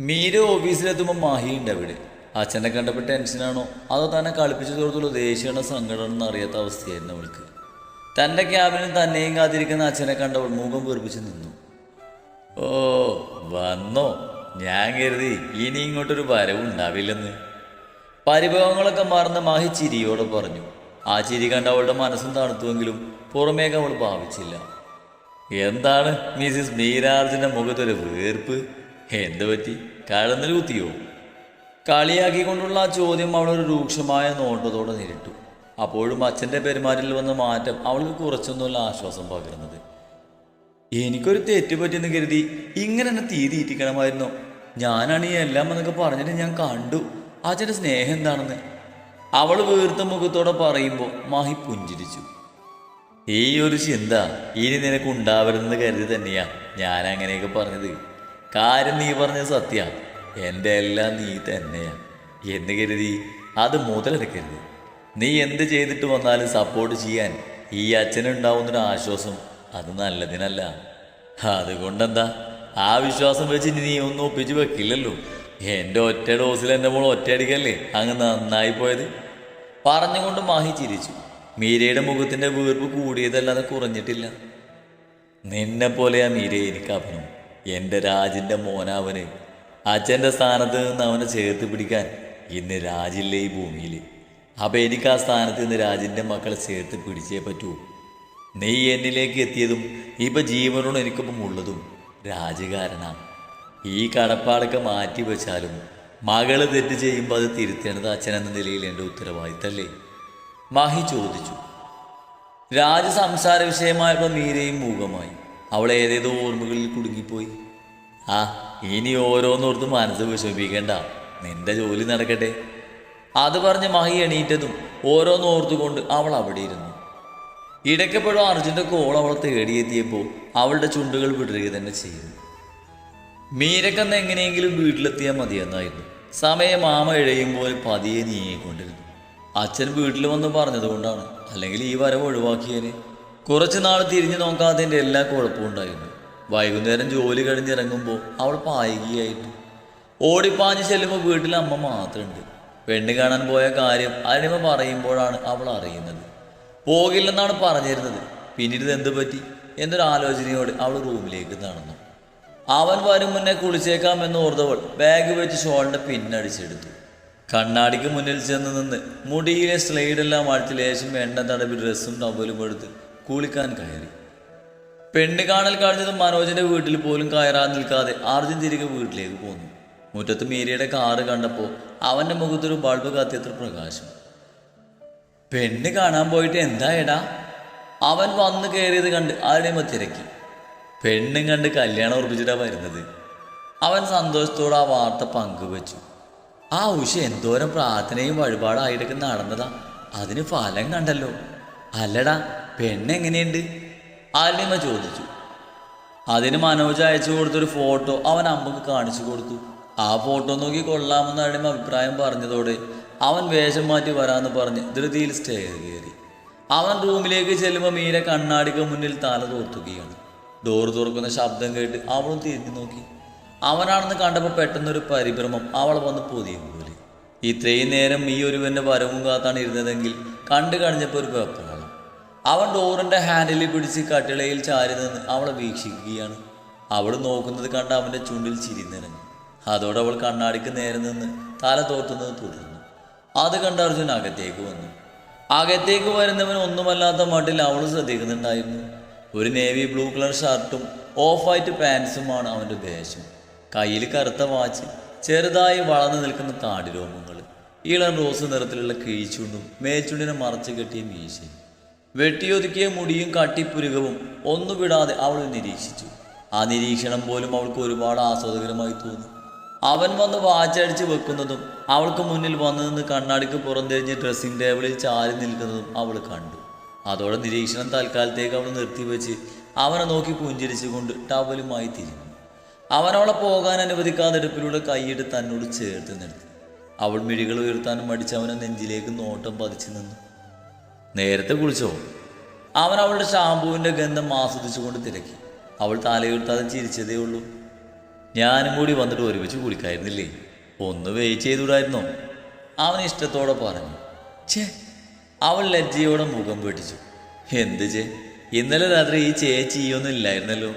മീര ഓഫീസിലെത്തുമ്പോൾ മാഹി ഉണ്ട് അവിടെ. അച്ഛനെ കണ്ടപ്പോൾ ടെൻഷനാണോ അതോ തന്നെ കളിപ്പിച്ചു തോർത്തുള്ള ദേഷ്യമാണോ സങ്കടമാണെന്ന് അറിയാത്ത അവസ്ഥയായിരുന്നു അവൾക്ക്. തന്റെ ക്യാബിനിൽ തന്നെയും കാത്തിരിക്കുന്ന അച്ഛനെ കണ്ടവൾ മുഖം വീർപ്പിച്ച് നിന്നു. ഓ വന്നോ? ഞാൻ കരുതി ഇനി ഇങ്ങോട്ടൊരു വരവുണ്ടാവില്ലെന്ന് പരിഭവങ്ങളൊക്കെ മറന്ന് മാഹി ചിരിയോടെ പറഞ്ഞു. ആ ചിരി കണ്ട അവളുടെ മനസ്സും തണുത്തുവെങ്കിലും പുറമേക്ക് അവൾ ഭാവിച്ചില്ല. എന്താണ് മിസിസ് മീരാർജുന്റെ മുഖത്തൊരു വീർപ്പ്? എന്ത് പറ്റി? കഴന്നിൽ കുത്തിയോ? കളിയാക്കിക്കൊണ്ടുള്ള ആ ചോദ്യം അവൾ ഒരു രൂക്ഷമായ നോട്ടത്തോടെ നേരിട്ടു. അപ്പോഴും അച്ഛന്റെ പെരുമാറ്റത്തിൽ വന്ന മാറ്റം അവൾക്ക് കുറച്ചൊന്നുമല്ല ആശ്വാസം പകരുന്നത്. എനിക്കൊരു തെറ്റ് പറ്റിയെന്ന് കരുതി ഇങ്ങനെ എന്നെ തീ തീറ്റിക്കണമായിരുന്നു. ഞാനാണ് ഈ എല്ലാം എന്നൊക്കെ പറഞ്ഞിട്ട് ഞാൻ കണ്ടു. അച്ഛന്റെ സ്നേഹം എന്താണെന്ന്. അവൾ വീർത്ത മുഖത്തോടെ പറയുമ്പോൾ മാഹി പുഞ്ചിരിച്ചു. ഈ ഒരു ചിന്ത ഇനി നിനക്ക് ഉണ്ടാവരുതെന്ന് കരുതി തന്നെയാ ഞാൻ അങ്ങനെയൊക്കെ പറഞ്ഞത്. കാര്യം നീ പറഞ്ഞ സത്യ. എന്റെ എല്ലാം നീ തന്നെയാ. എന്ന് കരുതി അത് മുതലെടുക്കരുത്. നീ എന്ത് ചെയ്തിട്ട് വന്നാലും സപ്പോർട്ട് ചെയ്യാൻ ഈ അച്ഛനുണ്ടാവുന്നൊരു ആശ്വാസം അത് നല്ലതിനല്ല. അതുകൊണ്ടെന്താ? ആ വിശ്വാസം വെച്ച് നീ ഒന്നും ഒപ്പിച്ച് വെക്കില്ലല്ലോ. എന്റെ ഒറ്റ ഡോസിൽ എന്റെ മോൾ ഒറ്റയടിക്കല്ലേ അങ്ങ് നന്നായി പോയത്. പറഞ്ഞുകൊണ്ട് മാഹി ചിരിച്ചു. മീരയുടെ മുഖത്തിന്റെ വീർപ്പ് കൂടിയതല്ലാതെ കുറഞ്ഞിട്ടില്ല. നിന്നെ പോലെയാ മീരയെ എനിക്ക് അവനും എന്റെ രാജിന്റെ മോനാവന് അച്ഛന്റെ സ്ഥാനത്ത് നിന്ന് അവനെ ചേർത്ത് പിടിക്കാൻ ഇന്ന് രാജില്ലേ ഈ ഭൂമിയിൽ അപ്പം എനിക്ക് ആ സ്ഥാനത്ത് നിന്ന് രാജിന്റെ മക്കളെ ചേർത്ത് പിടിച്ചേ പറ്റൂ. നീ എന്നിലേക്ക് എത്തിയതും ഇപ്പം ജീവനോട് എനിക്കൊപ്പം ഉള്ളതും രാജകാരണ ഈ കടപ്പാടൊക്കെ മാറ്റി വെച്ചാലും മകൾ തെറ്റ് ചെയ്യുമ്പോൾ അത് തിരുത്തേണ്ടത് അച്ഛനെന്ന നിലയിൽ എന്റെ ഉത്തരവാദിത്തല്ലേ? മാഹി ചോദിച്ചു. രാജ സംസാര വിഷയമായപ്പോൾ നീരയും മൂകമായി. അവൾ ഏതേതോ ഓർമ്മകളിൽ കുടുങ്ങിപ്പോയി. ആ ഇനി ഓരോന്നോർത്ത് മനസ്സ് വിഷമിപ്പിക്കേണ്ട. നിന്റെ ജോലി നടക്കട്ടെ. അത് പറഞ്ഞ് മഹി എണീറ്റതും ഓരോന്നോർത്തുകൊണ്ട് അവൾ അവിടെ ഇരുന്നു. ഇടയ്ക്കപ്പോഴും അർജുന്റെ കോൾ അവൾ തേടിയെത്തിയപ്പോൾ അവളുടെ ചുണ്ടുകൾ വിടരുക തന്നെ ചെയ്തു. മീരക്കന്ന് എങ്ങനെയെങ്കിലും വീട്ടിലെത്തിയാൽ മതിയെന്നായിരുന്നു. സമയം മാമ ഇഴയുമ്പോൾ പതിയെ നീങ്ങിക്കൊണ്ടിരുന്നു. അച്ഛൻ വീട്ടിൽ വന്ന് പറഞ്ഞതുകൊണ്ടാണ്. അല്ലെങ്കിൽ ഈ വരവ് ഒഴിവാക്കിയേനെ. കുറച്ചു നാൾ തിരിഞ്ഞു നോക്കാത്തതിന്റെ എല്ലാ കുഴപ്പവും ഉണ്ടായിരുന്നു. വൈകുന്നേരം ജോലി കഴിഞ്ഞിറങ്ങുമ്പോൾ അവൾ പായുകയായിരുന്നു. ഓടിപ്പാഞ്ഞ് ചെല്ലുമ്പോൾ വീട്ടിൽ അമ്മ മാത്രമുണ്ട്. പെണ്ണ് കാണാൻ പോയ കാര്യം അനിമ പറയുമ്പോഴാണ് അവൾ അറിയുന്നത്. പോകില്ലെന്നാണ് പറഞ്ഞിരുന്നത്. പിന്നീട് എന്ത് പറ്റി? എന്നൊരു ആലോചനയോടെ അവൾ റൂമിലേക്ക് നടന്നു. അവൻ വരും മുന്നേ കുളിച്ചേക്കാം എന്ന് ഓർത്തവൾ ബാഗ് വെച്ച് ഷോളിന്റെ പിന്നടിച്ചെടുത്തു കണ്ണാടിക്ക് മുന്നിൽ ചെന്ന് നിന്ന് മുടിയിലെ സ്ലൈഡെല്ലാം അടിച്ച് ലേശം എണ്ണ തടവി ഡ്രസ്സും ടവലും എടുത്ത് കുളിക്കാൻ കയറി. പെണ്ണ് കാണൽ കഴിഞ്ഞതും മനോജിന്റെ വീട്ടിൽ പോലും കയറാൻ നിൽക്കാതെ ആർജുൻ തിരികെ വീട്ടിലേക്ക് പോന്നു. മുറ്റത്ത് മീരയുടെ കാറ് കണ്ടപ്പോൾ അവന്റെ മുഖത്തൊരു ബൾബ് കത്തിയത്ര പ്രകാശം. പെണ്ണ് കാണാൻ പോയിട്ട് എന്താ എടാ അവൻ വന്ന് കയറിയത് കണ്ട് ആരുടെയും തിരക്കി. പെണ്ണും കണ്ട് കല്യാണം ഉറപ്പിച്ചിട്ടാ വരുന്നത്. അവൻ സന്തോഷത്തോടെ ആ വാർത്ത പങ്കുവച്ചു. ആ ഉഷ എന്തോരം പ്രാർത്ഥനയും വഴിപാടായിട്ടൊക്കെ നടന്നതാ. അതിന് ഫലം കണ്ടല്ലോ. അല്ലടാ പെണ്ണെങ്ങനെയുണ്ട്? അലിമ ചോദിച്ചു. അതിന് മനോജ് അയച്ചു കൊടുത്തൊരു ഫോട്ടോ അവൻ അമ്മയ്ക്ക് കാണിച്ചു കൊടുത്തു. ആ ഫോട്ടോ നോക്കി കൊള്ളാമെന്ന് അടിമ അഭിപ്രായം പറഞ്ഞതോടെ അവൻ വേഷം മാറ്റി വരാമെന്ന് പറഞ്ഞ് ധൃതിയിൽ സ്റ്റേ കയറി. അവൻ റൂമിലേക്ക് ചെല്ലുമ്പോൾ മീര കണ്ണാടിക്ക് മുന്നിൽ തല തോർത്തുകയാണ്. ഡോർ തുറക്കുന്ന ശബ്ദം കേട്ട് അവളും തിരിഞ്ഞു നോക്കി. അവനാണെന്ന് കണ്ടപ്പോൾ പെട്ടെന്നൊരു പരിഭ്രമം അവൾ വന്ന് പൊതിയ പോലെ. ഇത്രയും നേരം ഈ ഒരുവന്റെ വരവും കാത്താണ് ഇരുന്നതെങ്കിൽ കണ്ടു കഴിഞ്ഞപ്പോൾ ഒരു വെപ്രാളം അവൻ ഡോറിന്റെ ഹാൻഡിൽ പിടിച്ച് കട്ടിളയിൽ ചാരി നിന്ന് അവളെ വീക്ഷിക്കുകയാണ്. അവൾ നോക്കുന്നത് കണ്ട് അവന്റെ ചുണ്ടിൽ ചിരി നിറഞ്ഞു. അതോടെ അവൾ കണ്ണാടിക്ക് നേരെ നിന്ന് തല തോർത്തുന്നത് തുടർന്നു. അത് കണ്ട് അർജുൻ അകത്തേക്ക് വന്നു. അകത്തേക്ക് വരുന്നവൻ ഒന്നുമല്ലാത്ത മട്ടിൽ അവൾ ശ്രദ്ധിക്കുന്നുണ്ടായിരുന്നു. ഒരു നേവി ബ്ലൂ കളർ ഷർട്ടും ഓഫ് വൈറ്റ് പാൻസുമാണ് അവന്റെ വേഷം. കയ്യിൽ കറുത്ത വാച്ച് ചെറുതായി വളർന്നു നിൽക്കുന്ന താടിരോമങ്ങൾ ഇളം റോസ് നിറത്തിലുള്ള കീഴ്ചുണ്ടും മേച്ചുണ്ടിനെ മറച്ചു കെട്ടിയ മീശയും. വെട്ടിയൊതുക്കിയ മുടിയും കട്ടിപ്പുരുകവും ഒന്നുവിടാതെ അവൾ നിരീക്ഷിച്ചു. ആ നിരീക്ഷണം പോലും അവൾക്ക് ഒരുപാട് ആസ്വാദകരമായി തോന്നി. അവൻ വന്ന് വാച്ചടിച്ച് വെക്കുന്നതും അവൾക്ക് മുന്നിൽ വന്നു നിന്ന് കണ്ണാടിക്ക് പുറംതിരിഞ്ഞ് ഡ്രസ്സിംഗ് ടേബിളിൽ ചാരി നിൽക്കുന്നതും അവൾ കണ്ടു. അതോടെ നിരീക്ഷണം തൽക്കാലത്തേക്ക് അവൾ നിർത്തിവെച്ച് അവനെ നോക്കി പുഞ്ചിരിച്ചുകൊണ്ട് ടവലുമായി തിരിഞ്ഞു. അവനവളെ പോകാൻ അനുവദിക്കാതെ അടുപ്പിലൂടെ കൈയിട്ട് തന്നോട് ചേർത്ത് നിർത്തി. അവൾ മിഴികൾ ഉയർത്താനും മടിച്ച് അവനെ നെഞ്ചിലേക്ക് നോട്ടം പതിച്ചു നിന്നു. നേരത്തെ കുളിച്ചോ? അവൻ അവളുടെ ഷാമ്പുവിന്റെ ഗന്ധം ആസ്വദിച്ചുകൊണ്ട് തിരക്കി. അവൾ തലയുർത്താതെ ചിരിച്ചതേ ഉള്ളൂ. ഞാനും കൂടി വന്നിട്ട് ഒരുമിച്ച് കുളിക്കായിരുന്നില്ലേ? ഒന്ന് വെയിറ്റ് ചെയ്തുകൂടായിരുന്നോ? അവൻ ഇഷ്ടത്തോടെ പറഞ്ഞു. ചേ അവൾ ലജ്ജയോടെ മുഖം പേടിച്ചു എന്ത് ചേ ഇന്നലെ രാത്രി ഈ ചേച്ചി ഈ ഒന്നും ഇല്ലായിരുന്നല്ലോ.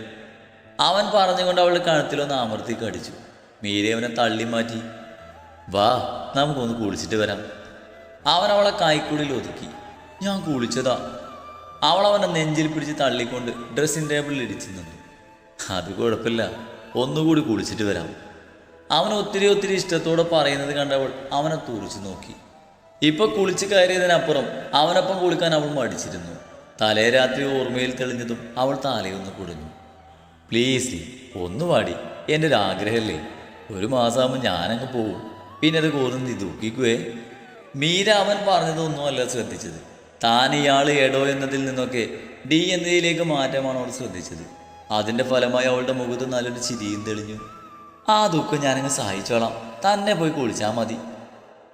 അവൻ പറഞ്ഞുകൊണ്ട് അവളുടെ കഴുത്തിലൊന്ന് അമർത്തി കടിച്ചു. മീരേവനെ തള്ളി മാറ്റി. വാ നമുക്കൊന്ന് കുളിച്ചിട്ട് വരാം. അവൻ അവളെ കായ്ക്കുടിയിൽ ഒതുക്കി. ഞാൻ കുളിച്ചതാ. അവൾ അവനെ നെഞ്ചിൽ പിടിച്ച് തള്ളിക്കൊണ്ട് ഡ്രസ്സിംഗ് ടേബിളിൽ ഇടിച്ചു നിന്നു. അത് കുഴപ്പമില്ല. ഒന്നുകൂടി കുളിച്ചിട്ട് വരാം. അവൻ ഒത്തിരി ഒത്തിരി ഇഷ്ടത്തോടെ പറയുന്നത് കണ്ടവൾ അവനെ തുറിച്ചു നോക്കി. ഇപ്പൊ കുളിച്ച് കയറിയതിനപ്പുറം അവനൊപ്പം കുളിക്കാൻ അവൾ മടിച്ചിരുന്നു. തലേ രാത്രി ഓർമ്മയിൽ തെളിഞ്ഞതും അവൾ തലയൊന്ന് കുടഞ്ഞു പ്ലീസ് ഒന്നു വാടി. എന്റെ ഒരു ആഗ്രഹമല്ലേ. ഒരു മാസമാകുമ്പോൾ ഞാനങ്ങ് പോവും. പിന്നെ അത് കോർന്ന് ദുഃഖിക്കുവേ മീര അവൻ പറഞ്ഞതൊന്നുമല്ല ശ്രദ്ധിച്ചത്. താൻ ഇയാൾ എടോ എന്നതിൽ നിന്നൊക്കെ ഡി എന്നതിലേക്ക് മാറ്റമാണ് അവൾ ശ്രദ്ധിച്ചത്. അതിന്റെ ഫലമായി അവളുടെ മുഖത്ത് നല്ലൊരു ചിരിയും തെളിഞ്ഞു. ആ ദുഃഖം ഞാനങ്ങ് സഹായിച്ചോളാം തന്നെ പോയി കുളിച്ചാൽ മതി.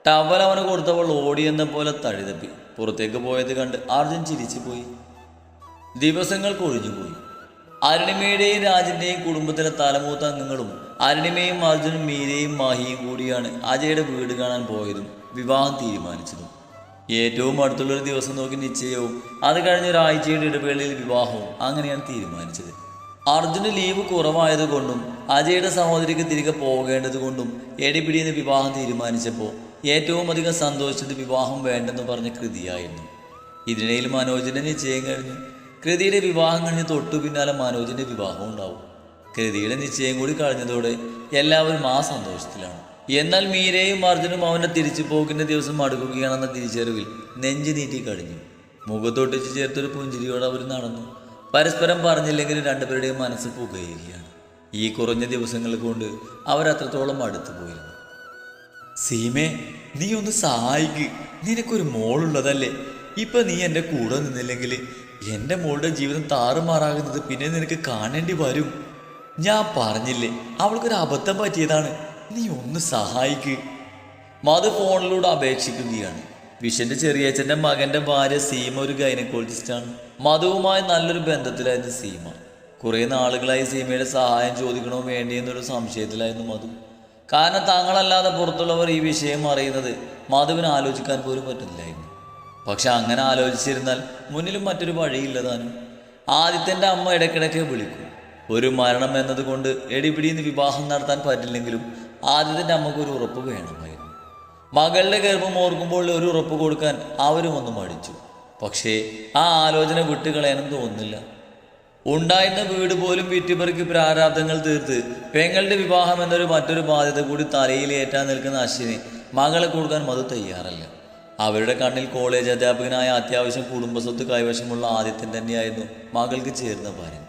ടവൽ അവന് കൊടുത്തവൾ ഓടിയെന്ന പോലെ തഴുതപ്പി. പുറത്തേക്ക് പോയത് കണ്ട് അർജുൻ ചിരിച്ചു പോയി. ദിവസങ്ങൾ കൊഴിഞ്ഞുപോയി അരുണിമയുടെയും രാജിന്റെയും കുടുംബത്തിലെ തലമൂത്ത അംഗങ്ങളും അരുണിമയും അർജുനും മീരയും മാഹിയും കൂടിയാണ് അജയുടെ വീട് കാണാൻ പോയതും വിവാഹം തീരുമാനിച്ചതും. ഏറ്റവും അടുത്തുള്ളൊരു ദിവസം നോക്കി നിശ്ചയവും. അത് കഴിഞ്ഞ ഒരാഴ്ചയുടെ ഇടവേളയിൽ വിവാഹവും. അങ്ങനെയാണ് തീരുമാനിച്ചത്. അർജുന് ലീവ് കുറവായതുകൊണ്ടും അജയുടെ സഹോദരിക്ക് തിരികെ പോകേണ്ടതുകൊണ്ടും എടിപിടിയെന്ന് വിവാഹം തീരുമാനിച്ചപ്പോൾ ഏറ്റവും അധികം സന്തോഷിച്ചത് വിവാഹം വേണ്ടെന്ന് പറഞ്ഞ കൃതിയായിരുന്നു. ഇതിനിടയിൽ മനോജിന്റെ നിശ്ചയം കഴിഞ്ഞു കൃതിയുടെ വിവാഹം കഴിഞ്ഞ് തൊട്ടു പിന്നാലെ മനോജിന്റെ വിവാഹം ഉണ്ടാവും. കൃതിയുടെ നിശ്ചയം കൂടി കഴിഞ്ഞതോടെ എല്ലാവരും ആ സന്തോഷത്തിലാണ്. എന്നാൽ മീരയും അർജുനും അവന്റെ തിരിച്ചു പോകുന്ന ദിവസം അടുക്കുകയാണെന്ന തിരിച്ചറിവിൽ നെഞ്ചു നീട്ടി കഴിഞ്ഞു മുഖത്തൊട്ടിച്ച് ചേർത്തൊരു പുഞ്ചിരിയോടെ അവർ നടന്നു. പരസ്പരം പറഞ്ഞില്ലെങ്കിലും രണ്ടുപേരുടെയും മനസ്സ് പുകയുകയാണ്. ഈ കുറഞ്ഞ ദിവസങ്ങൾ കൊണ്ട് അവരത്രത്തോളം അടുത്തു പോയിരുന്നു. സീമേ നീ ഒന്ന് സഹായിക്ക്. നിനക്കൊരു മോളുള്ളതല്ലേ. ഇപ്പൊ നീ എന്റെ കൂടെ നിന്നില്ലെങ്കിൽ എന്റെ മോളുടെ ജീവിതം താറുമാറാകുന്നത് പിന്നെ നിനക്ക് കാണേണ്ടി വരും. ഞാൻ പറഞ്ഞില്ലേ അവൾക്കൊരു അബദ്ധം പറ്റിയതാണ്. നീ ഒന്ന് സഹായിക്ക്. മാത് ഫോണിലൂടെ അപേക്ഷിക്കുകയാണ് വിഷന്റെ ചെറിയച്ഛന്റെ മകന്റെ ഭാര്യ സീമ ഒരു ഗൈനക്കോളജിസ്റ്റാണ് മധുവുമായി നല്ലൊരു ബന്ധത്തിലായിരുന്നു സീമ. കുറേ നാളുകളായി സീമയുടെ സഹായം ചോദിക്കണോ വേണ്ടിയെന്നൊരു സംശയത്തിലായിരുന്നു മധു. കാരണം താങ്കളല്ലാതെ പുറത്തുള്ളവർ ഈ വിഷയം അറിയുന്നത് മധുവിന് ആലോചിക്കാൻ പോലും പറ്റുന്നില്ലായിരുന്നു പക്ഷെ അങ്ങനെ ആലോചിച്ചിരുന്നാൽ മുന്നിലും മറ്റൊരു വഴിയില്ലതാനും ആദിത്യന്റെ അമ്മ ഇടയ്ക്കിടയ്ക്ക് വിളിക്കും. ഒരു മരണം എന്നതുകൊണ്ട് എടിപിടിയിൽ നിന്ന് വിവാഹം നടത്താൻ പറ്റില്ലെങ്കിലും ആദിത്യന്റെ അമ്മയ്ക്ക് ഒരു ഉറപ്പ് വേണമായിരുന്നു മകളുടെ ഗർഭം ഓർക്കുമ്പോൾ ഒരു ഉറപ്പ് കൊടുക്കാൻ അവരും ഒന്ന് മടിച്ചു. പക്ഷേ ആ ആലോചന വിട്ടുകളയാനും തോന്നുന്നില്ല. ഉണ്ടായിരുന്ന വീട് പോലും വീട്ടിപ്പറിക്ക് പ്രാരാബ്ദങ്ങൾ തീർത്ത് പെങ്ങളുടെ വിവാഹം എന്നൊരു മറ്റൊരു ബാധ്യത കൂടി തലയിൽ ഏറ്റാൻ നിൽക്കുന്ന അശ്വിനെ മകളെ കൊടുക്കാൻ മധു തയ്യാറല്ല. അവരുടെ കണ്ണിൽ കോളേജ് അധ്യാപകനായ അത്യാവശ്യം കുടുംബസ്വത്ത് കൈവശമുള്ള ആദ്യത്തിന് തന്നെയായിരുന്നു മകൾക്ക് ചേർന്ന ഭാര്യ.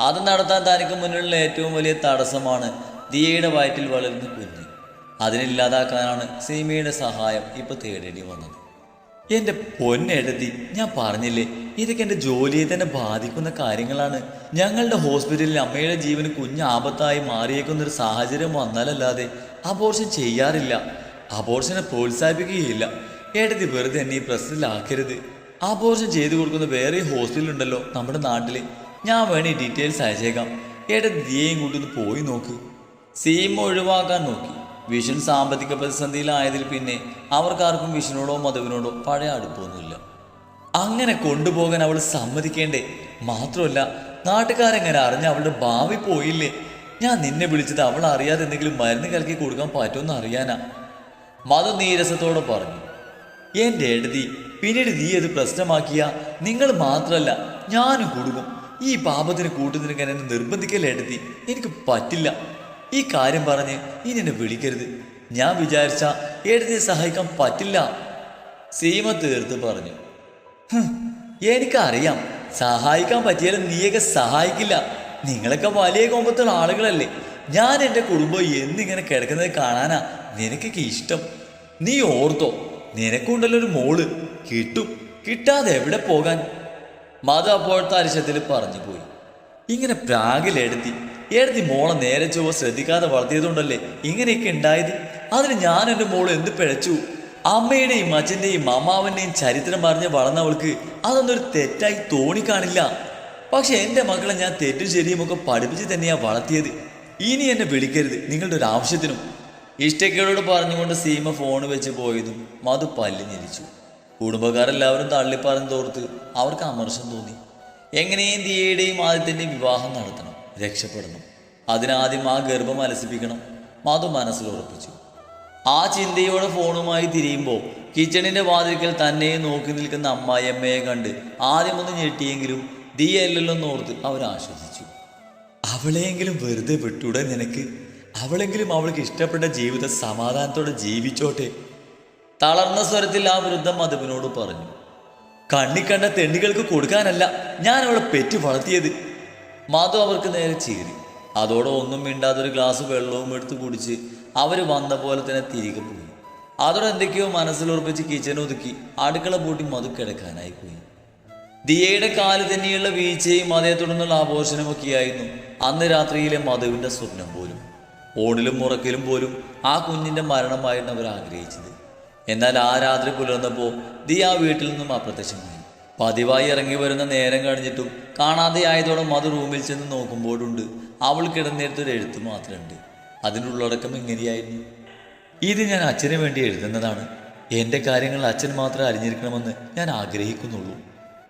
അത് നടത്താൻ തനിക്ക് മുന്നിലുള്ള ഏറ്റവും വലിയ തടസ്സമാണ് ദിയയുടെ വയറ്റിൽ വളരുന്ന കുഞ്ഞ്. അതിനില്ലാതാക്കാനാണ് സീമയുടെ സഹായം ഇപ്പൊ തേടേണ്ടി വന്നത്. എന്റെ പൊന്നെഴുതി ഞാൻ പറഞ്ഞില്ലേ ഇതൊക്കെ എന്റെ ജോലിയെ തന്നെ ബാധിക്കുന്ന കാര്യങ്ങളാണ്. ഞങ്ങളുടെ ഹോസ്പിറ്റലിൽ അമ്മയുടെ ജീവന് കുഞ്ഞ് ആപത്തായി മാറിയേക്കുന്ന ഒരു സാഹചര്യം വന്നാലല്ലാതെ അബോർഷൻ ചെയ്യാറില്ല. അബോർഷനെ പ്രോത്സാഹിപ്പിക്കുകയില്ല. എഴുതി വെറുതെ എന്നെ ഈ പ്രശ്നത്തിലാക്കരുത്. അബോർഷൻ ചെയ്തു കൊടുക്കുന്ന വേറെ ഹോസ്റ്റലിൽ ഉണ്ടല്ലോ നമ്മുടെ നാട്ടിൽ. ഞാൻ വേണേ ഡീറ്റെയിൽസ് അയച്ചേക്കാം. ഏട്ടത്തി ദിയേയും കൂട്ടി ഒന്ന് പോയി നോക്ക്. സീമ ഒഴിവാക്കാൻ നോക്കി. വിഷൻ സാമ്പത്തിക പ്രതിസന്ധിയിലായതിൽ പിന്നെ അവർക്കാർക്കും വിഷനോടോ മധുവിനോടോ പഴയ അടുപ്പമൊന്നുമില്ല. അങ്ങനെ കൊണ്ടുപോകാൻ അവൾ സമ്മതിക്കേണ്ടേ? മാത്രമല്ല നാട്ടുകാരെങ്ങനെ അറിഞ്ഞ അവളുടെ ഭാവി പോയില്ലേ? ഞാൻ നിന്നെ വിളിച്ചത് അവൾ അറിയാതെ എന്തെങ്കിലും മരുന്ന് കലക്കി കൊടുക്കാൻ പറ്റുമെന്ന് അറിയാനാ. മധു നീരസത്തോടെ പറഞ്ഞു എന്റെ എഴുതി പിന്നീട് നീ അത് പ്രശ്നമാക്കിയ നിങ്ങൾ മാത്രമല്ല ഞാനും കൊടുക്കും. ഈ പാപത്തിന് കൂട്ടുനിൽക്കാൻ എന്നെ എഴുതി എനിക്ക് പറ്റില്ല. ഈ കാര്യം പറഞ്ഞ് ഇനി എന്നെ വിളിക്കരുത്. ഞാൻ വിചാരിച്ച ഏടത്തെ സഹായിക്കാൻ പറ്റില്ല. സീമ തീർത്ത് പറഞ്ഞു. "ഹും, എനിക്കറിയാം. സഹായിക്കാൻ പറ്റിയാലും നീയൊക്കെ സഹായിക്കില്ല. നിങ്ങളൊക്കെ വലിയ കോമ്പത്തുള്ള ആളുകളല്ലേ. ഞാൻ എന്റെ കുടുംബം എന്നിങ്ങനെ കിടക്കുന്നത് കാണാനാ നിനക്കൊക്കെ ഇഷ്ടം. നീ ഓർത്തോ നിനക്കുണ്ടല്ലോ ഒരു മോൾ. കിട്ടും. കിട്ടാതെ എവിടെ പോകാൻ? മത അരിശത്തിൽ പറഞ്ഞു പോയി ഇങ്ങനെ പ്രാഗിലെടുത്തി എഴുതി മോളെ നേരെ ചൊവ്വ ശ്രദ്ധിക്കാതെ വളർത്തിയതുകൊണ്ടല്ലേ ഇങ്ങനെയൊക്കെ ഉണ്ടായത്? അതിന് ഞാൻ എന്റെ മോൾ എന്ത് പിഴച്ചു? അമ്മയുടെയും അച്ഛന്റെയും അമ്മാവന്റെയും ചരിത്രം പറഞ്ഞ് വളർന്നവൾക്ക് അതൊന്നൊരു തെറ്റായി തോന്നിക്കാണില്ല. പക്ഷെ എന്റെ മക്കളെ ഞാൻ തെറ്റും ശരിയും ഒക്കെ പഠിപ്പിച്ച് തന്നെയാ വളർത്തിയത്. ഇനി എന്നെ വിളിക്കരുത് നിങ്ങളുടെ ഒരു ആവശ്യത്തിനും. ഇഷ്ടക്കേടോട് പറഞ്ഞുകൊണ്ട് സീമ ഫോൺ വെച്ച് പോയതും മധു പല്ലി ഞെരിച്ചു. കുടുംബക്കാരെല്ലാവരും തള്ളിപ്പറഞ്ഞ് തോർത്ത് അവർക്ക് അമർഷം തോന്നി. എങ്ങനെയും ദിയയുടെയും ആദ്യത്തിന്റെയും വിവാഹം നടത്തണം. രക്ഷപ്പെടണം. അതിനാദ്യം ആ ഗർഭം അലസിപ്പിക്കണം. മാതു മനസ്സിൽ ഉറപ്പിച്ചു. ആ ചിന്തയോടെ ഫോണുമായി തിരിയുമ്പോൾ കിച്ചണിന്റെ വാതിൽക്കൽ തന്നെ നോക്കി നിൽക്കുന്ന അമ്മായിയമ്മയെ കണ്ട് ആദ്യമൊന്ന് ഞെട്ടിയെങ്കിലും ദിയല്ലല്ലോ ഓർത്ത് അവർ ആശ്വസിച്ചു. അവളെയെങ്കിലും വെറുതെ വിട്ടൂടെ നിനക്ക്? അവളെങ്കിലും അവൾക്ക് ഇഷ്ടപ്പെട്ട ജീവിതം സമാധാനത്തോടെ ജീവിച്ചോട്ടെ? തളർന്ന സ്വരത്തിൽ ആ വൃദ്ധം മധുവിനോട് പറഞ്ഞു. കണ്ണിക്കണ്ട തെണ്ടികൾക്ക് കൊടുക്കാനല്ല ഞാൻ അവളെ പെറ്റു വളർത്തിയത്. മധു അവർക്ക് നേരെ ചീറി. അതോടെ ഒന്നും മിണ്ടാതെ ഒരു ഗ്ലാസ് വെള്ളവും എടുത്തു കുടിച്ച് അവർ വന്ന പോലെ തന്നെ തിരികെ പോയി. അതോടെ എന്തൊക്കെയോ മനസ്സിലുറപ്പിച്ച് കിച്ചൻ ഒതുക്കി അടുക്കള പൂട്ടി മധു കിടക്കാനായി പോയി. ദിയയുടെ കാൽ തന്നെയുള്ള വീഴ്ചയും അതേ തുടർന്നുള്ള ആഘോഷനുമൊക്കെയായിരുന്നു അന്ന് രാത്രിയിലെ മധുവിന്റെ സ്വപ്നം പോലും. ഓണിലും മുറക്കിലും പോലും ആ കുഞ്ഞിന്റെ മരണമായിരുന്നു അവർ ആഗ്രഹിച്ചത്. എന്നാൽ ആ രാത്രി പുലർന്നപ്പോൾ ദിയ ആ വീട്ടിൽ നിന്നും അപ്രത്യക്ഷമായി. പതിവായി ഇറങ്ങി വരുന്ന നേരം കഴിഞ്ഞിട്ടും കാണാതെയായതോടെ മധു റൂമിൽ ചെന്ന് നോക്കുമ്പോഴുണ്ട്. അവൾ കിടന്നിടത്തൊരു എഴുത്ത് മാത്രമുണ്ട്. അതിന്റെ ഉള്ളടക്കം ഇങ്ങനെയായിരുന്നു. ഇത് ഞാൻ അച്ഛന് വേണ്ടി എഴുതുന്നതാണ്. എന്റെ കാര്യങ്ങൾ അച്ഛൻ മാത്രം അറിഞ്ഞിരിക്കണമെന്ന് ഞാൻ ആഗ്രഹിക്കുന്നുള്ളൂ.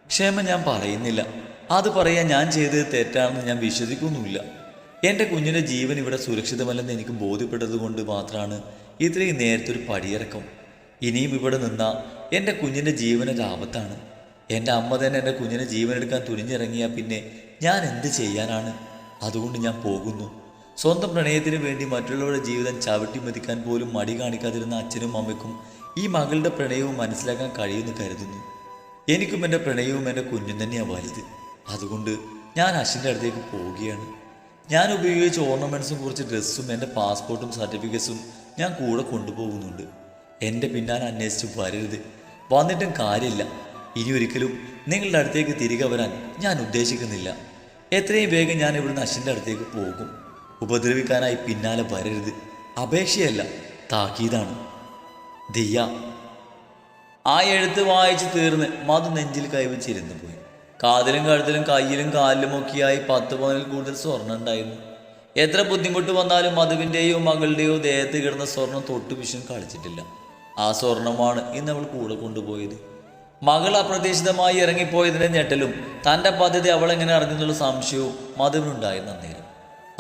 ക്ഷേമ ഞാൻ പറയുന്നില്ല. അത് പറയാൻ ഞാൻ ചെയ്തത് തെറ്റാണെന്ന് ഞാൻ വിശ്വസിക്കുന്നുമില്ല. എന്റെ കുഞ്ഞിന്റെ ജീവൻ ഇവിടെ സുരക്ഷിതമല്ലെന്ന് എനിക്ക് ബോധ്യപ്പെട്ടത് കൊണ്ട് മാത്രമാണ് ഇത്രയും നേരത്തെ ഒരു പടിയിറക്കം. ഇനിയും ഇവിടെ നിന്നാൽ എന്റെ കുഞ്ഞിന്റെ ജീവനൊരു ആപത്താണ്. എന്റെ അമ്മ തന്നെ എന്റെ കുഞ്ഞിനെ ജീവനെടുക്കാൻ തുനിഞ്ഞിറങ്ങിയാൽ പിന്നെ ഞാൻ എന്ത് ചെയ്യാനാണ്? അതുകൊണ്ട് ഞാൻ പോകുന്നു. സ്വന്തം പ്രണയത്തിന് വേണ്ടി മറ്റുള്ളവരുടെ ജീവിതം ചവിട്ടി മതിക്കാൻ പോലും മടി കാണിക്കാതിരുന്ന അച്ഛനും അമ്മയ്ക്കും ഈ മകളുടെ പ്രണയവും മനസ്സിലാക്കാൻ കഴിയുമെന്ന് കരുതുന്നു. എനിക്കും എന്റെ പ്രണയവും എന്റെ കുഞ്ഞും തന്നെയാണ് വലുത്. അതുകൊണ്ട് ഞാൻ അശ്വിന്റെ അടുത്തേക്ക് പോവുകയാണ്. ഞാൻ ഉപയോഗിച്ച ഓർണമെന്റ്സും കുറച്ച് ഡ്രസ്സും എന്റെ പാസ്പോർട്ടും സർട്ടിഫിക്കറ്റ്സും ഞാൻ കൂടെ കൊണ്ടുപോകുന്നുണ്ട്. എന്റെ പിന്നാലെ അന്വേഷിച്ച് വരരുത്. വന്നിട്ടും കാര്യമില്ല. ഇനി ഒരിക്കലും നിങ്ങളുടെ അടുത്തേക്ക് തിരികെ വരാൻ ഞാൻ ഉദ്ദേശിക്കുന്നില്ല. എത്രയും വേഗം ഞാൻ ഇവിടുന്ന് അശ്വിന്റെ അടുത്തേക്ക് പോകും. ഉപദ്രവിക്കാനായി പിന്നാലെ വരരുത്. അപേക്ഷയല്ല താക്കീതാണ്. ദിയ ആ എഴുത്ത് വായിച്ച് തീർന്ന് മധു നെഞ്ചിൽ കൈവച്ചിരുന്നു പോയി. കാതിലും കഴുത്തിലും കയ്യിലും കാലിലും ഒക്കെയായി പത്ത് പവനിൽ കൂടുതൽ സ്വർണം ഉണ്ടായിരുന്നു. എത്ര ബുദ്ധിമുട്ട് വന്നാലും മധുവിന്റെയോ മകളുടെയോ ദേഹത്ത് കിടന്ന സ്വർണം തൊട്ടു വിഷയം കളിച്ചിട്ടില്ല. ആ സ്വർണമാണ് ഇന്ന് അവൾ കൂടെ കൊണ്ടുപോയത്. മകൾ അപ്രതീക്ഷിതമായി ഇറങ്ങിപ്പോയതിനെ ഞെട്ടലും തന്റെ പദ്ധതി അവൾ എങ്ങനെ അറിഞ്ഞെന്നുള്ള സംശയവും മധുവിനുണ്ടായിരുന്നു അന്നേരം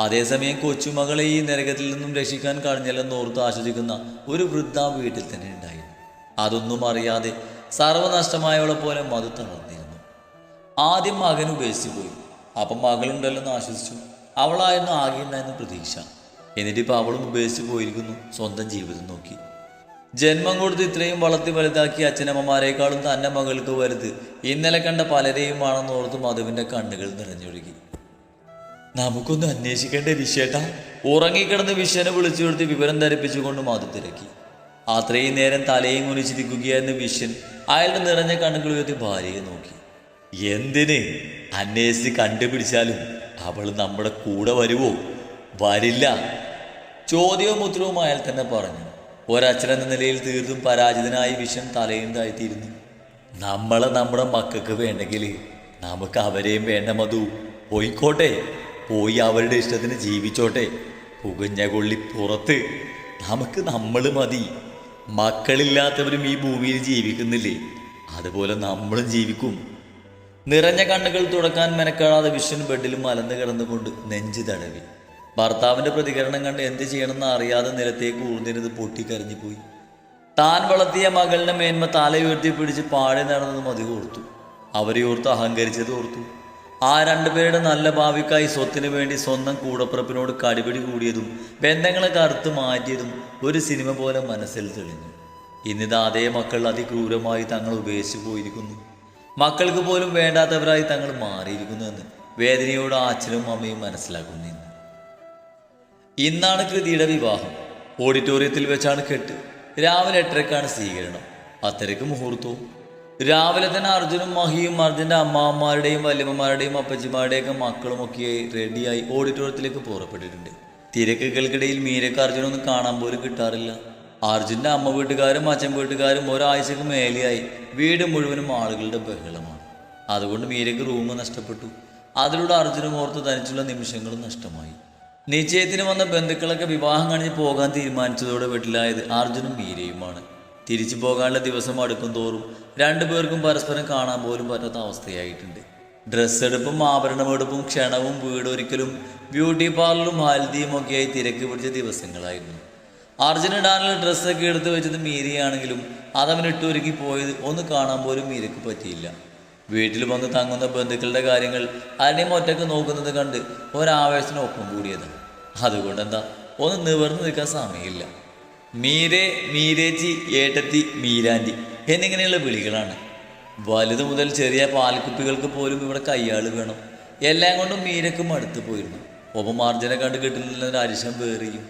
അതേസമയം കൊച്ചുമകളെ ഈ നരകത്തിൽ നിന്നും രക്ഷിക്കാൻ കഴിഞ്ഞല്ലെന്ന് ഓർത്ത് ആശ്വസിക്കുന്ന ഒരു വൃദ്ധ വീട്ടിൽ തന്നെ ഉണ്ടായിരുന്നു അതൊന്നും അറിയാതെ സർവനഷ്ടമായവളെ പോലെ മധു തളർന്നിരുന്നു. ആദ്യം മകൻ ഉപേക്ഷിച്ചു പോയി. അപ്പം മകളുണ്ടല്ലോ എന്ന് ആശ്വസിച്ചു. അവളായിരുന്നു ആകെ ഉണ്ടായിരുന്ന പ്രതീക്ഷ. എന്നിട്ടിപ്പോൾ അവളും ഉപേക്ഷിച്ചു പോയിരിക്കുന്നു. സ്വന്തം ജീവിതം നോക്കി. ജന്മം കൊടുത്ത് ഇത്രയും വളർത്തി വലുതാക്കി അച്ഛനമ്മമാരെക്കാളും തന്റെ മകൾക്ക് വലുത് ഇന്നലെ കണ്ട പലരെയും ആണെന്ന് ഓർത്ത് മധുവിന്റെ കണ്ണുകൾ നിറഞ്ഞൊഴുകി. നമുക്കൊന്ന് അന്വേഷിക്കേണ്ട വിഷേട്ടാ ഉറങ്ങിക്കിടന്ന് വിശ്വനെ വിളിച്ചു കൊടുത്ത് വിവരം ധരിപ്പിച്ചുകൊണ്ട് മധു തിരക്കി. അത്രയും നേരം തലയും കുനിച്ചിരിക്കുകയായിരുന്ന വിശ്വൻ. അയാളുടെ നിറഞ്ഞ കണ്ണുകൾ ഉയർത്തി ഭാര്യയെ നോക്കി. എന്തിന്? അന്വേഷിച്ച് കണ്ടുപിടിച്ചാലും അവൾ നമ്മുടെ കൂടെ വരുവോ? വരില്ല. ചോദ്യവും ഉത്തരവും അയാൾ തന്നെ പറഞ്ഞു. ഒരച്ഛനെന്ന നിലയിൽ തീർത്തും പരാജിതനായി വിഷം തലയും താഴ്ത്തിയിരുന്നു. നമ്മളെ നമ്മുടെ മക്കൾക്ക് വേണ്ടെങ്കിൽ നമുക്ക് അവരെയും വേണ്ട മധു. പോയിക്കോട്ടെ പോയി അവരുടെ ഇഷ്ടത്തിന് ജീവിച്ചോട്ടെ. പുകഞ്ഞ കൊള്ളി പുറത്ത്. നമുക്ക് നമ്മൾ മതി. മക്കളില്ലാത്തവരും ഈ ഭൂമിയിൽ ജീവിക്കുന്നില്ലേ? അതുപോലെ നമ്മളും ജീവിക്കും. നിറഞ്ഞ കണ്ണുകൾ തുടക്കാൻ മെനക്കെടാതെ വിഷൻ ബെഡിലും മലന്ന് കിടന്നുകൊണ്ട് നെഞ്ചു തടവി. ഭർത്താവിന്റെ പ്രതികരണം കണ്ട് എന്ത് ചെയ്യണമെന്ന് അറിയാതെ നിലത്തേക്ക് ഊർന്നിരുന്ന് പൊട്ടിക്കരഞ്ഞുപോയി. താൻ വളർത്തിയ മകളുടെ മേന്മ തല ഉയർത്തി പിടിച്ച് പാടി നടന്നത് മതി ഓർത്തു. അവരെ ഓർത്ത് അഹങ്കരിച്ചത് ഓർത്തു. ആ രണ്ടുപേരുടെ നല്ല ഭാവിക്കായി സ്വത്തിനു വേണ്ടി സ്വന്തം കൂടപ്പുറപ്പിനോട് കടിപിടി കൂടിയതും ബന്ധങ്ങളെ കറുത്ത് മാറ്റിയതും ഒരു സിനിമ പോലെ മനസ്സിൽ തെളിഞ്ഞു. ഇന്നിത് അതേ മക്കൾ അതിക്രൂരമായി തങ്ങൾ ഉപേക്ഷിച്ചു പോയിരിക്കുന്നു. മക്കൾക്ക് പോലും വേണ്ടാത്തവരായി തങ്ങൾ മാറിയിരിക്കുന്നുവെന്ന് വേദനയോട് ആ അച്ഛനും അമ്മയും മനസ്സിലാക്കുന്നു ഇന്നാണ് കൃതിയുടെ വിവാഹം. ഓഡിറ്റോറിയത്തിൽ വെച്ചാണ് കെട്ട്. രാവിലെ എട്ടരക്കാണ് സ്വീകരണം. അത്രയ്ക്ക് മുഹൂർത്തവും. രാവിലെ തന്നെ അർജുനും മഹിയും അർജുന്റെ അമ്മാമ്മമാരുടെയും വല്യമ്മമാരുടെയും അപ്പച്ചിമാരുടെയൊക്കെ മക്കളും ഒക്കെ റെഡിയായി ഓഡിറ്റോറിയത്തിലേക്ക് പുറപ്പെട്ടിട്ടുണ്ട്. തിരക്കുകൾക്കിടയിൽ മീരക്ക് അർജുനൊന്നും കാണാൻ പോലും കിട്ടാറില്ല. അർജുന്റെ അമ്മ വീട്ടുകാരും അച്ഛൻ വീട്ടുകാരും ഒരാഴ്ചക്ക് മേലെയായി വീട് മുഴുവനും ആളുകളുടെ ബഹളമാണ്. അതുകൊണ്ട് മീരക്ക് റൂം നഷ്ടപ്പെട്ടു. അതിലൂടെ അർജുനും ഓർത്ത് തനിച്ചുള്ള നിമിഷങ്ങളും നഷ്ടമായി. നിശ്ചയത്തിന് വന്ന ബന്ധുക്കളൊക്കെ വിവാഹം കഴിഞ്ഞ് പോകാൻ തീരുമാനിച്ചതോടെ വീട്ടിലായത് അർജുനും മീരയുമാണ്. തിരിച്ചു പോകാനുള്ള ദിവസം അടുക്കും തോറും രണ്ടുപേർക്കും പരസ്പരം കാണാൻ പോലും പറ്റാത്ത അവസ്ഥയായിട്ടുണ്ട്. ഡ്രസ്സ് എടുപ്പും ആഭരണമെടുപ്പും ക്ഷണവും വീടൊരിക്കലും ബ്യൂട്ടി പാർലറും ഹൽദിയും ഒക്കെയായി തിരക്ക് പിടിച്ച ദിവസങ്ങളായിരുന്നു. അർജുന ഇടാനുള്ള ഡ്രസ്സൊക്കെ എടുത്തു വെച്ചത് മീരയാണെങ്കിലും അതവൻ ഇട്ടൊരുക്കി പോയത് ഒന്ന് കാണാൻ പോലും മീരയ്ക്ക് പറ്റിയില്ല. വീട്ടിൽ വന്ന് തങ്ങുന്ന ബന്ധുക്കളുടെ കാര്യങ്ങൾ ആരുടെയും ഒറ്റയ്ക്ക് നോക്കുന്നത് കണ്ട് ഒരാവേശത്തിന് ഒപ്പം അതുകൊണ്ടെന്താ? ഒന്ന് നിവർന്നു നിൽക്കാൻ സമയമില്ല. മീരെ മീരേച്ചി ഏട്ടത്തി മീരാന്റി എന്നിങ്ങനെയുള്ള വിളികളാണ്. വലുത് മുതൽ ചെറിയ പാൽക്കുപ്പികൾക്ക് പോലും ഇവിടെ കയ്യാൾ വേണം. എല്ലാം കൊണ്ടും മീരക്ക് മടുത്തു പോയിരുന്നു. ഒപ്പം മാർജനെ കണ്ട് കിട്ടുന്നില്ല ഒരു അരിശം വേറിയും.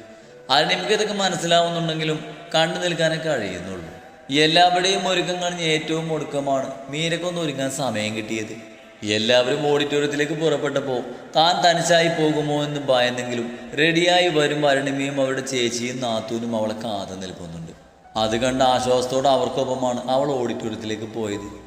അതിന് നമുക്ക് ഇതൊക്കെ മനസ്സിലാവുന്നുണ്ടെങ്കിലും കണ്ടു നിൽക്കാനേ കഴിയുന്നുള്ളൂ. എല്ലാവരുടെയും ഒരുക്കം കഴിഞ്ഞ് ഏറ്റവും ഒടുക്കമാണ്. മീരക്കൊന്ന് ഒരുങ്ങാൻ സമയം കിട്ടിയത്. എല്ലാവരും ഓഡിറ്റോറിയത്തിലേക്ക് പുറപ്പെട്ടപ്പോൾ താൻ തനിച്ചായി പോകുമോ എന്ന് ഭയന്നെങ്കിലും റെഡിയായി വരും അരുണിമയും അവരുടെ ചേച്ചിയും നാത്തൂനും അവളെ കാത്തു നിൽക്കുന്നുണ്ട്. അത് കണ്ട ആശ്വാസത്തോടെ അവർക്കൊപ്പമാണ് അവൾ ഓഡിറ്റോറിയത്തിലേക്ക് പോയത്.